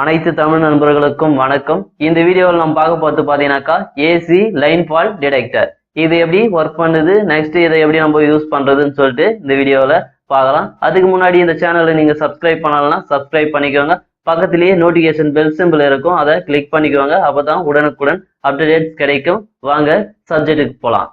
அனைத்து தமிழ் நண்பர்களுக்கும் வணக்கம். இந்த வீடியோவில் நம்ம பார்க்க பார்த்து பார்த்தீங்கன்னாக்கா ஏசி லைன் ஃபால் டிடெக்டர் இது எப்படி ஒர்க் பண்ணுது? நெக்ஸ்ட் இதை எப்படி நம்ம யூஸ் பண்ணுறதுன்னு சொல்லிட்டு இந்த வீடியோவில் பார்க்கலாம். அதுக்கு முன்னாடி இந்த சேனலை நீங்கள் சப்ஸ்கிரைப் பண்ணலன்னா சப்ஸ்கிரைப் பண்ணிக்கோங்க. பக்கத்திலேயே நோட்டிஃபிகேஷன் பெல் சிம்பிள் இருக்கும். அதை கிளிக் பண்ணிக்கோங்க. அப்போ தான் உடனுக்குடன் அப்டேட்ஸ் கிடைக்கும். வாங்க சப்ஜெக்ட்டுக்கு போகலாம்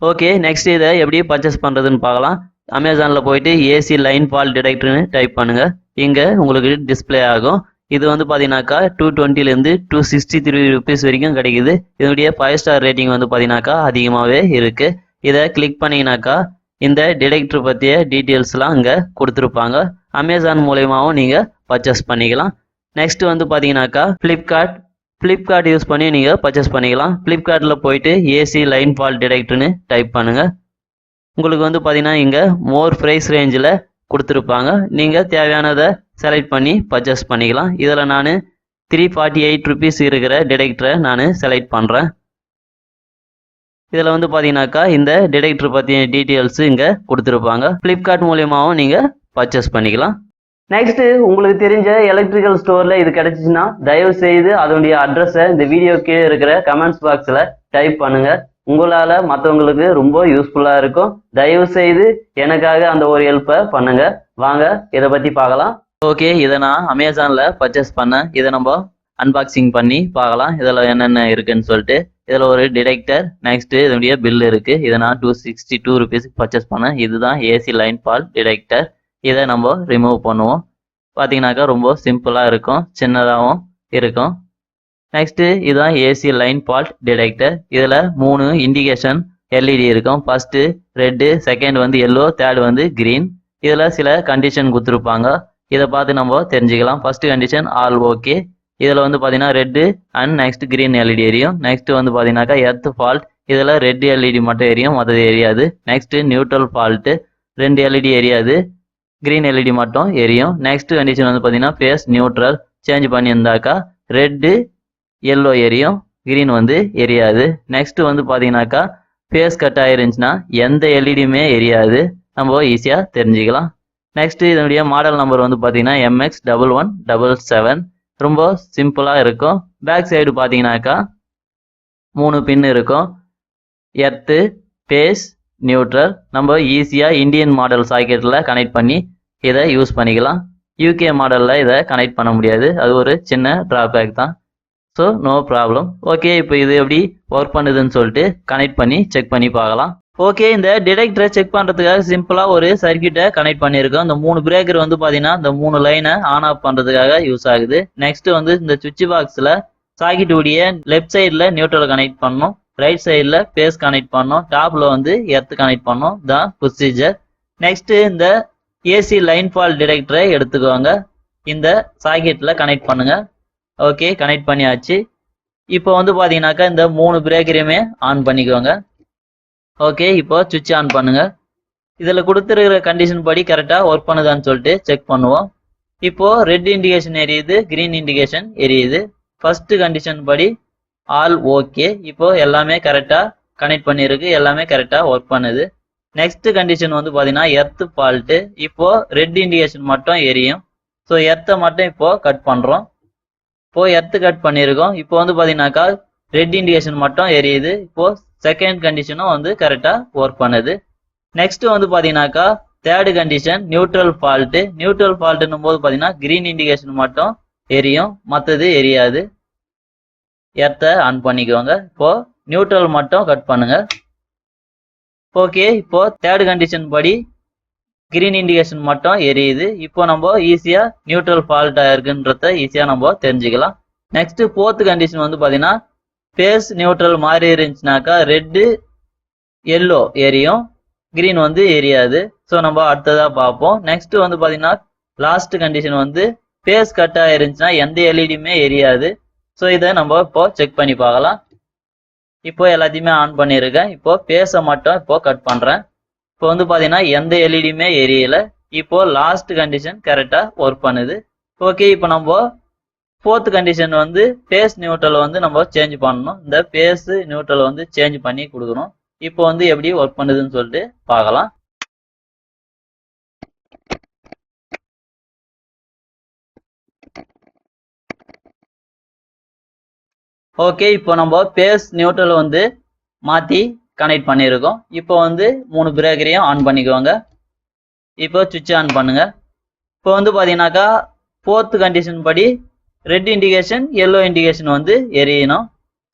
ஓகே நெக்ஸ்ட் இதை எப்படி பர்ச்சேஸ் பண்ணுறதுன்னு பார்க்கலாம். அமேசானில் போயிட்டு ஏசி லைன் ஃபால் டிடெக்டர்னு டைப் பண்ணுங்கள் இங்கே உங்களுக்கு டிஸ்பிளே ஆகும். இது வந்து பார்த்தீங்கன்னாக்கா டூ டுவெண்ட்டிலேருந்து டூ சிக்ஸ்டி த்ரீ ருபீஸ் வரைக்கும் கிடைக்குது. இதனுடைய ஃபைவ் ஸ்டார் ரேட்டிங் வந்து பார்த்தீங்கன்னாக்கா அதிகமாகவே இருக்குது இதை கிளிக் பண்ணிங்கனாக்கா இந்த டிடெக்டர் பற்றிய டீட்டெயில்ஸ்லாம் அங்கே கொடுத்துருப்பாங்க. அமேசான் மூலயமாவும் நீங்கள் பர்ச்சேஸ் பண்ணிக்கலாம். நெக்ஸ்ட் வந்து பார்த்தீங்கன்னாக்கா ஃப்ளிப்கார்ட் ஃப்ளிப்கார்ட் யூஸ் பண்ணி நீங்கள் பர்ச்சேஸ் பண்ணிக்கலாம். ஃப்ளிப்கார்ட்டில் போயிட்டு ஏசி லைன் ஃபால் டிடெக்டர்னு டைப் பண்ணுங்கள் உங்களுக்கு வந்து பார்த்தீங்கன்னா இங்கே மோர் ப்ரைஸ் ரேஞ்சில் கொடுத்துருப்பாங்க. நீங்கள் தேவையானதை செலக்ட் பண்ணி பர்ச்சேஸ் பண்ணிக்கலாம். இதில் நான் த்ரீ ஃபார்ட்டி எயிட் ருபீஸ் இருக்கிற டிடெக்டரை நான் செலக்ட் பண்ணுறேன் இதில் வந்து பார்த்தீங்கன்னாக்கா இந்த டிடெக்டர் பற்றிய டீட்டெயில்ஸு இங்கே கொடுத்துருப்பாங்க. ஃப்ளிப்கார்ட் மூலியமாகவும் நீங்கள் பர்ச்சேஸ் பண்ணிக்கலாம். நெக்ஸ்ட்டு உங்களுக்கு தெரிஞ்ச எலக்ட்ரிக்கல் ஸ்டோரில் இது கிடச்சிச்சின்னா தயவு செய்து அதனுடைய அட்ரஸை இந்த வீடியோ கீழே இருக்கிற கமெண்ட்ஸ் பாக்ஸில் டைப் பண்ணுங்கள் உங்களால மற்றவங்களுக்கு ரொம்ப யூஸ்ஃபுல்லா இருக்கும். தயவு செய்து எனக்காக அந்த ஒரு ஹெல்ப்பை பண்ணுங்க. வாங்க இதை பத்தி பார்க்கலாம். ஓகே இதை நான் அமேசான்ல பர்ச்சேஸ் பண்ணேன். இதை நம்ம அன்பாக்சிங் பண்ணி பார்க்கலாம். இதில் என்னென்ன இருக்குன்னு சொல்லிட்டு. இதில் ஒரு டிடெக்டர் நெக்ஸ்ட்டு இதனுடைய பில் இருக்குது இதை நான் டூ சிக்ஸ்டி டூ ருபீஸுக்கு பர்ச்சேஸ் பண்ணேன். இதுதான் ஏசி லைன் பால் டிடெக்டர் இதை நம்ம ரிமூவ் பண்ணுவோம். பார்த்தீங்கன்னாக்கா ரொம்ப சிம்பிளாக இருக்கும். சின்னதாகவும் இருக்கும். நெக்ஸ்ட்டு இதுதான் ஏசி லைன் ஃபால்ட் டிடெக்டர் இதில் மூணு இண்டிகேஷன் எல்இடி இருக்கும். ஃபர்ஸ்ட்டு ரெட்டு செகண்ட் வந்து எல்லோ தேர்ட் வந்து க்ரீன் இதில் சில கண்டிஷன் கொடுத்துருப்பாங்க. இதை பார்த்து நம்ம தெரிஞ்சுக்கலாம். ஃபர்ஸ்ட் கண்டிஷன் ஆல் ஓகே இதில் வந்து பார்த்தீங்கன்னா red and next green LED எரியும். நெக்ஸ்ட் வந்து பார்த்தீங்கன்னாக்கா எர்த் ஃபால்ட் இதில் ரெட் எல்இடி மட்டும் எரியும். மற்றது எரியாது. நெக்ஸ்ட்டு நியூட்ரல் ஃபால்ட்டு ரெண்டு எல்இடி எரியாது. க்ரீன் எல்இடி மட்டும் எரியும். நெக்ஸ்ட் கண்டிஷன் வந்து பார்த்தீங்கன்னா ஃபேஸ் நியூட்ரல் சேஞ்ச் பண்ணியிருந்தாக்கா ரெட்டு எல்லோ எரியும் க்ரீன் வந்து எரியாது. நெக்ஸ்ட் வந்து பார்த்தீங்கன்னாக்கா ஃபேஸ் கட் ஆயிருந்துச்சுன்னா எந்த எல்இடியுமே எரியாது. நம்ம ஈஸியாக தெரிஞ்சுக்கலாம். நெக்ஸ்ட் இதனுடைய மாடல் நம்பர் வந்து பார்த்தீங்கன்னா MX double one double seven ரொம்ப சிம்பிளாக இருக்கும். பேக் சைடு பார்த்தீங்கன்னாக்கா மூணு பின் இருக்கும். எர்த்து பேஸ் நியூட்ரல் நம்ம ஈஸியாக இந்தியன் மாடல் சாக்கெட்டில் கனெக்ட் பண்ணி இதை யூஸ் பண்ணிக்கலாம். யூகே மாடலில் இதை கனெக்ட் பண்ண முடியாது. அது ஒரு சின்ன ட்ராபேக் தான். ஸோ நோ ப்ராப்ளம் ஓகே இப்போ இது எப்படி ஒர்க் பண்ணுதுன்னு சொல்லிட்டு கனெக்ட் பண்ணி செக் பண்ணி பார்க்கலாம். ஓகே இந்த டிடெக்டரை செக் பண்ணுறதுக்காக சிம்பிளாக ஒரு சர்க்கியூட்டை கனெக்ட் பண்ணியிருக்கோம். இந்த மூணு பிரேக்கர் வந்து பார்த்தீங்கன்னா இந்த மூணு லைனை ஆன் ஆஃப் பண்ணுறதுக்காக யூஸ் ஆகுது. நெக்ஸ்ட் வந்து இந்த சுவிட்ச் பாக்ஸில் சாக்கெட் உடைய லெஃப்ட் சைடில் நியூட்ரல் கனெக்ட் பண்ணணும். ரைட் சைடில் பேஸ் கனெக்ட் பண்ணோம் டாப்பில் வந்து எர்த் கனெக்ட் பண்ணோம் தான் ப்ரொசீஜர் நெக்ஸ்ட் இந்த ஏசி லைன் ஃபால் டிடெக்டரை எடுத்துக்கோங்க. இந்த சாக்கெட்டில் கனெக்ட் பண்ணுங்க. ஓகே கனெக்ட் பண்ணியாச்சு. இப்போ வந்து பார்த்தீங்கன்னாக்கா இந்த மூணு பிரேக்கரையுமே ஆன் பண்ணிக்கோங்க. ஓகே இப்போ சுவிட்ச் ஆன் பண்ணுங்க. இதில் கொடுத்துருக்கிற கண்டிஷன் படி கரெக்டாக ஒர்க் பண்ணுதான்னு சொல்லிட்டு செக் பண்ணுவோம். இப்போ ரெட் இண்டிகேஷன் எரியுது கிரீன் இண்டிகேஷன் எரியுது. ஃபர்ஸ்ட் கண்டிஷன் படி ஆல் ஓகே இப்போ எல்லாமே கரெக்டாக கனெக்ட் பண்ணியிருக்கு எல்லாமே கரெக்டாக ஒர்க் பண்ணுது. நெக்ஸ்ட் கண்டிஷன் வந்து பார்த்தீங்கன்னா எர்த்து ஃபால்ட்டு இப்போ ரெட் இண்டிகேஷன் மட்டும் எரியும். ஸோ எர்த்தை மட்டும் இப்போ கட் பண்ணுறோம் இப்போ எர்த்து கட் பண்ணியிருக்கோம். இப்போ வந்து பார்த்தீங்கன்னாக்கா ரெட் இண்டிகேஷன் மட்டும் எரியுது. இப்போ செகண்ட் கண்டிஷனும் வந்து கரெக்டாக ஒர்க் பண்ணுது. நெக்ஸ்ட் வந்து பார்த்தீங்கன்னாக்கா third condition neutral fault neutral ஃபால்ட்டுன்னும் போது பார்த்தீங்கன்னா கிரீன் இண்டிகேஷன் மட்டும் எரியும். மற்றது எரியாது. எர்த்தை ஆன் பண்ணிக்கோங்க. இப்போ நியூட்ரல் மட்டும் கட் பண்ணுங்க. ஓகே இப்போ தேர்டு கண்டிஷன் படி கிரீன் இண்டிகேஷன் மட்டும் எரியுது. இப்போ நம்ம ஈஸியாக நியூட்ரல் ஃபால்ட் ஆயிருக்குன்றத ஈஸியாக நம்ம தெரிஞ்சுக்கலாம். நெக்ஸ்ட் ஃபோர்த் கண்டிஷன் வந்து பார்த்தீங்கன்னா ஃபேஸ் நியூட்ரல் மாதிரி இருந்துச்சுனாக்கா ரெட்டு எல்லோ எரியும். கிரீன் வந்து எரியாது. ஸோ நம்ம அடுத்ததாக பார்ப்போம். நெக்ஸ்ட் வந்து பார்த்தீங்கன்னா லாஸ்ட் கண்டிஷன் வந்து ஃபேஸ் கட் ஆயிருந்துச்சுன்னா எந்த எல்இடியுமே எரியாது. ஸோ இதை நம்ம இப்போ செக் பண்ணி பார்க்கலாம். இப்போ எல்லாத்தையுமே ஆன் பண்ணியிருக்கேன். இப்போ பேச மட்டும் இப்போ கட் பண்ணுறேன் இப்போ வந்து பார்த்தீங்கன்னா எந்த எல்இடியுமே எரியல. இப்போ லாஸ்ட் கண்டிஷன் கரெக்டாக ஒர்க் பண்ணுது. ஓகே இப்போ நம்ம ஃபோர்த் கண்டிஷன் வந்து ஃபேஸ் நியூட்ரல் வந்து நம்ம சேஞ்ச் பண்ணணும். இந்த ஃபேஸ் நியூட்ரல் வந்து சேஞ்ச் பண்ணி கொடுக்கணும். இப்போ வந்து எப்படி ஒர்க் பண்ணுதுன்னு சொல்லிட்டு பார்க்கலாம். ஓகே இப்போ நம்ம பேஸ் நியூட்ரல் வந்து மாற்றி கனெக்ட் பண்ணியிருக்கோம். இப்போ வந்து மூணு பிரேக்கரையும் ஆன் பண்ணிக்குவாங்க இப்போ சுவிட்ச் ஆன் பண்ணுங்க. இப்போ வந்து பார்த்தீங்கன்னாக்கா ஃபோர்த் கண்டிஷன் படி ரெட் இண்டிகேஷன் எல்லோ இண்டிகேஷன் வந்து எரியணும்.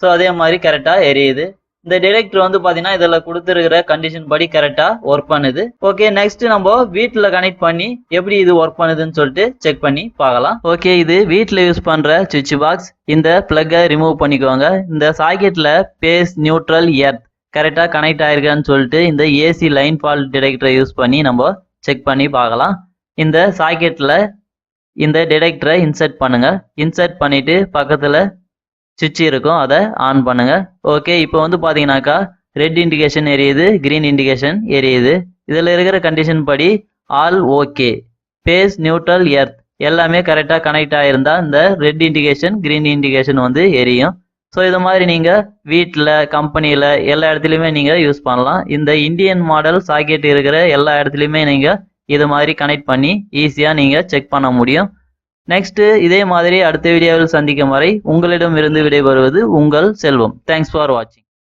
ஸோ அதே மாதிரி கரெக்டாக எரியுது. இந்த டிடெக்டர் வந்து பார்த்தீங்கன்னா இதில் கொடுத்துருக்கிற கண்டிஷன் படி கரெக்டாக ஒர்க் பண்ணுது. ஓகே நெக்ஸ்ட் நம்ம வீட்டில் கனெக்ட் பண்ணி எப்படி இது ஒர்க் பண்ணுதுன்னு சொல்லிட்டு செக் பண்ணி பார்க்கலாம். ஓகே இது வீட்டில் யூஸ் பண்ணுற சுவிட்ச் பாக்ஸ் இந்த ப்ளக்கை ரிமூவ் பண்ணிக்குவாங்க இந்த சாக்கெட்டில் பேஸ் நியூட்ரல் எர்த் கரெக்டாக கனெக்ட் ஆயிருக்கான்னு சொல்லிட்டு இந்த ஏசி லைன் ஃபால்ட் டிடெக்டரை யூஸ் பண்ணி நம்ம செக் பண்ணி பார்க்கலாம். இந்த சாக்கெட்டில் இந்த டிடெக்டரை இன்சர்ட் பண்ணுங்கள் இன்சர்ட் பண்ணிவிட்டு பக்கத்தில் சுவிட்ச் இருக்கும். அதை ஆன் பண்ணுங்கள் ஓகே இப்போ வந்து பார்த்தீங்கன்னாக்கா ரெட் இண்டிகேஷன் எரியுது க்ரீன் இண்டிகேஷன் எரியுது. இதில் இருக்கிற கண்டிஷன் படி all okay phase neutral earth எல்லாமே கரெக்டாக கனெக்ட் ஆகிருந்தால் இந்த ரெட் இண்டிகேஷன் க்ரீன் இண்டிகேஷன் வந்து எரியும். ஸோ இது மாதிரி நீங்கள் வீட்டில் கம்பெனியில் எல்லா இடத்துலையுமே நீங்கள் யூஸ் பண்ணலாம். இந்த இந்தியன் மாடல் சாக்கெட் இருக்கிற எல்லா இடத்துலையுமே நீங்கள் இது மாதிரி கனெக்ட் பண்ணி ஈஸியாக நீங்கள் செக் பண்ண முடியும். நெக்ஸ்ட்டு இதே மாதிரி அடுத்த வீடியோவில் சந்திக்கும் வரை உங்களிடம் இருந்து விடைபெறுவது உங்கள் செல்வம். தேங்க்ஸ் ஃபார் வாட்சிங்